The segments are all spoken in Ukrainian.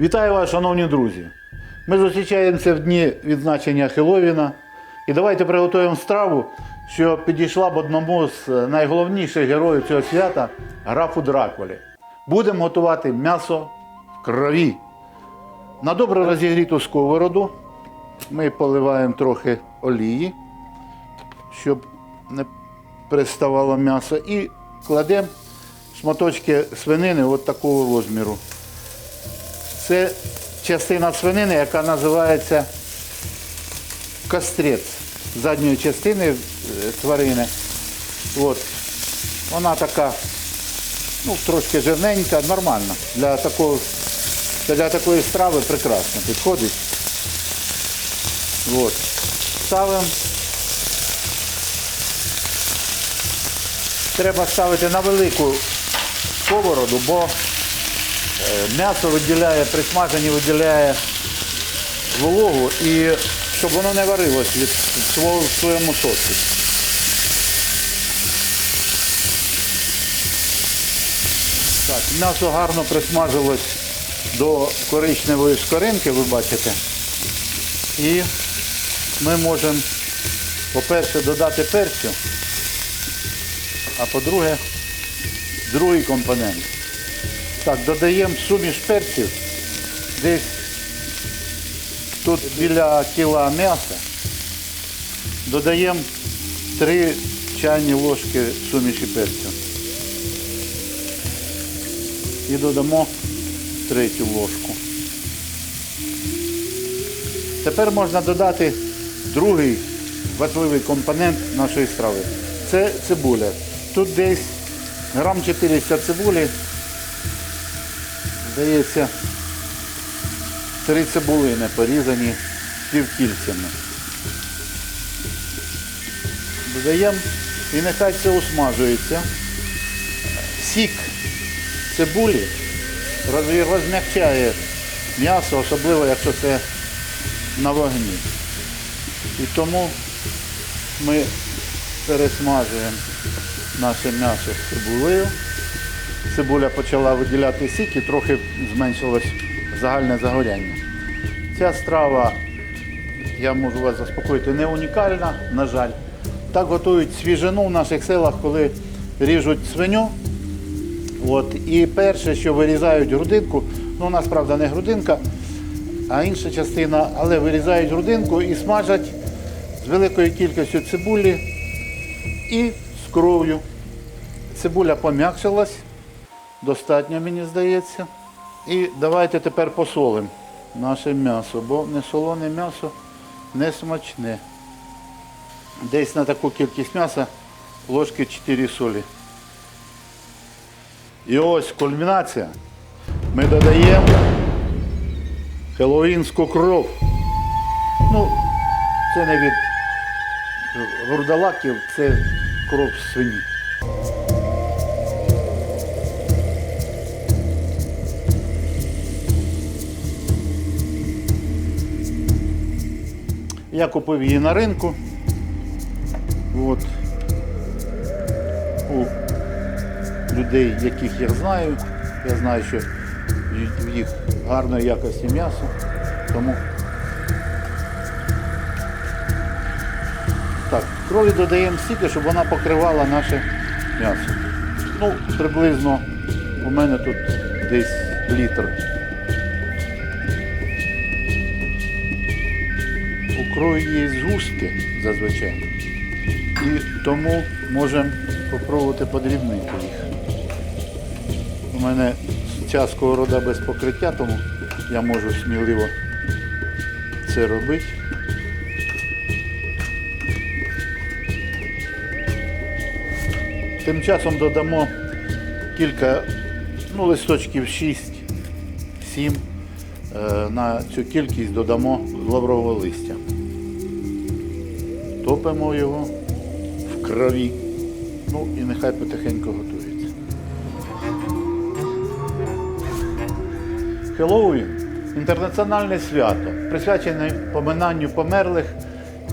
Вітаю вас, шановні друзі! Ми зустрічаємося в дні відзначення Хеловіна. І давайте приготуємо страву, що підійшла б одному з найголовніших героїв цього свята графу Дракулі. Будемо готувати м'ясо в крові. На добре розігріту сковороду ми поливаємо трохи олії, щоб не приставало м'ясо, і кладемо шматочки свинини от такого розміру. Це частина свинини, яка називається кастрець задньої частини е, тварини. От. Вона така, ну, трошки жирненька, нормальна. Для, такого, для такої страви прекрасно підходить. От. Ставимо. Треба ставити на велику сковороду, бо М'ясо виділяє, при смаженні виділяє вологу і щоб воно не варилось від свого, в своєму соці. Так, м'ясо гарно присмажилось до коричневої скоринки, ви бачите. І ми можемо, по-перше, додати перцю, а по-друге, другий компонент. Так, додаємо суміш перців. Десь тут біля кіла м'яса. Додаємо 3 чайні ложки суміші перцю. І додамо третю ложку. Тепер можна додати другий важливий компонент нашої страви. Це цибуля. Тут десь грам 400 цибулі. Здається, три цибулини порізані півкільцями. Додаємо і нехай це усмажується. Сік цибулі роз- розм'якчає м'ясо, особливо якщо це на вогні. І тому ми пересмажуємо наше м'ясо з цибулею цибуля почала виділяти сік і трохи зменшилось загальне загоряння. Ця страва, я можу вас заспокоїти, не унікальна, на жаль. Так готують свіжину в наших селах, коли ріжуть свиню. От, і перше, що вирізають грудинку, ну у нас, правда, не грудинка, а інша частина, але вирізають грудинку і смажать з великою кількістю цибулі і з кров'ю. Цибуля пом'якшилась, достатньо, мені здається. І давайте тепер посолимо наше м'ясо, бо не солоне м'ясо не смачне. Десь на таку кількість м'яса ложки 4 солі. І ось кульмінація. Ми додаємо хеллоуінську кров. Ну, це не від вурдалаків, це кров свині. Я купив її на ринку. От. У людей, яких я знаю. Я знаю, що в їх гарної якості м'ясо. Тому так, крові додаємо стільки, щоб вона покривала наше м'ясо. Ну, приблизно у мене тут десь літр. Крові згустки зазвичай. І тому можемо спробувати подрібнити їх. У мене ця сковорода без покриття, тому я можу сміливо це робити. Тим часом додамо кілька, ну, листочків 6-7. Е, На цю кількість додамо лаврового листя. Топимо його в крові. Ну і нехай потихеньку готується. Хеллоуін інтернаціональне свято, присвячене поминанню померлих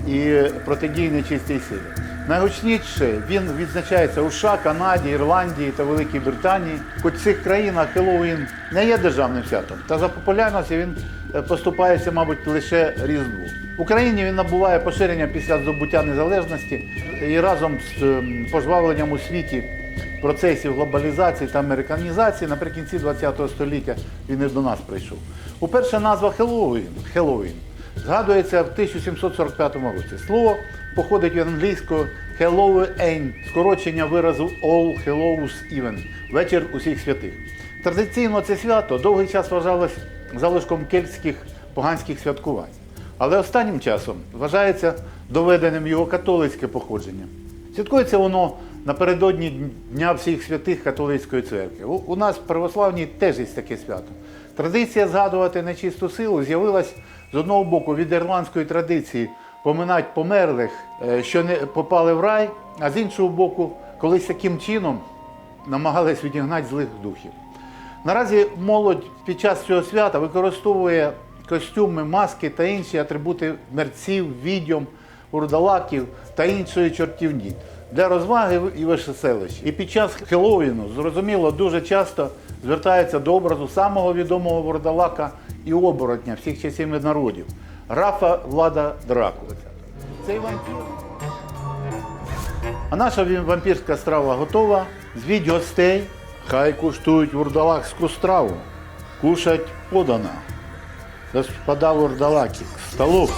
і протидії нечистій силі. Найгучніше він відзначається у США, Канаді, Ірландії та Великій Британії. Хоч в цих країнах Хеллоуін не є державним святом, та за популярністю він е, поступається, мабуть, лише Різдву. В Україні він набуває поширення після здобуття незалежності і разом з ем, пожвавленням у світі процесів глобалізації та американізації наприкінці ХХ століття він і до нас прийшов. Уперше назва Хеллоуін, Хеллоуін згадується в 1745 році. Слово походить від англійського Halloween, скорочення виразу All Hallows Even – вечір усіх святих. Традиційно це свято довгий час вважалось залишком кельтських поганських святкувань. Але останнім часом вважається доведеним його католицьке походження. Святкується воно напередодні Дня всіх святих католицької церкви. У, нас в православній теж є таке свято. Традиція згадувати нечисту силу з'явилась з одного боку від ірландської традиції поминати померлих, е, що не попали в рай, а з іншого боку, колись таким чином намагались відігнати злих духів. Наразі молодь під час цього свята використовує костюми, маски та інші атрибути мерців, відьом, урдалаків та іншої чортівні для розваги і веселища. І під час Хеллоуіну, зрозуміло, дуже часто звертаються до образу самого відомого вурдалака і оборотня всіх часів народів Рафа Влада Дракули. Цей вампір. А наша вампірська страва готова. Звіть гостей, хай куштують вурдалакську страву. Кушать подана. Господа вурдалаки, в столу.